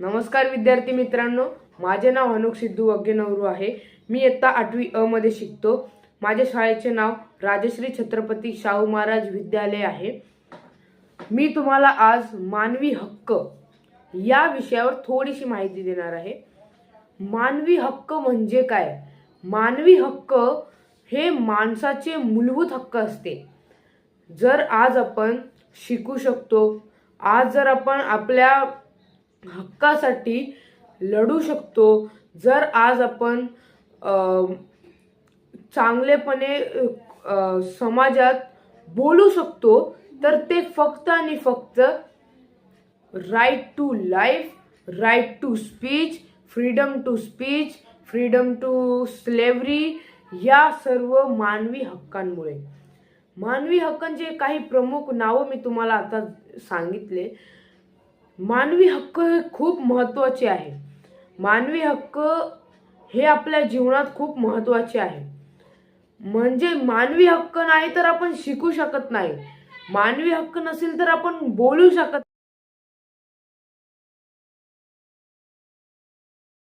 नमस्कार विद्यार्थी मित्रांनो. माझे नाव अनुक सिद्धू वग्गेनवरू आहे. मी इयत्ता आठवी अ मध्ये शिकतो. माझ्या शाळेचे नाव राजश्री छत्रपती शाहू महाराज विद्यालय आहे. मी तुम्हाला आज मानवी हक्क या विषयावर थोडीशी माहिती देणार आहे. मानवी हक्क म्हणजे काय? मानवी हक्क हे माणसाचे मूलभूत हक्क असते. जर आज आपण शिकू शकतो आज जर आपण आपल्या हक्कासाठी लढू शकतो. जर आज आपण चांगलेपणे समाजात बोलू शकतो तर ते फक्त आणि फक्त right to life right to speech freedom to speech freedom to slavery या सर्व मानवी हक्कांमुळे. मानवी हक्कांचे काही प्रमुख नावं मी तुम्हाला आता सांगितले. मानवी हक्क हे खूप महत्त्वाचे आहे. मानवी हक्क हे आपल्या जीवनात खूप महत्त्वाचे आहे. म्हणजे मानवी हक्क नाही तर आपण शिकू शकत नाही. मानवी हक्क नसेल तर आपण बोलू शकत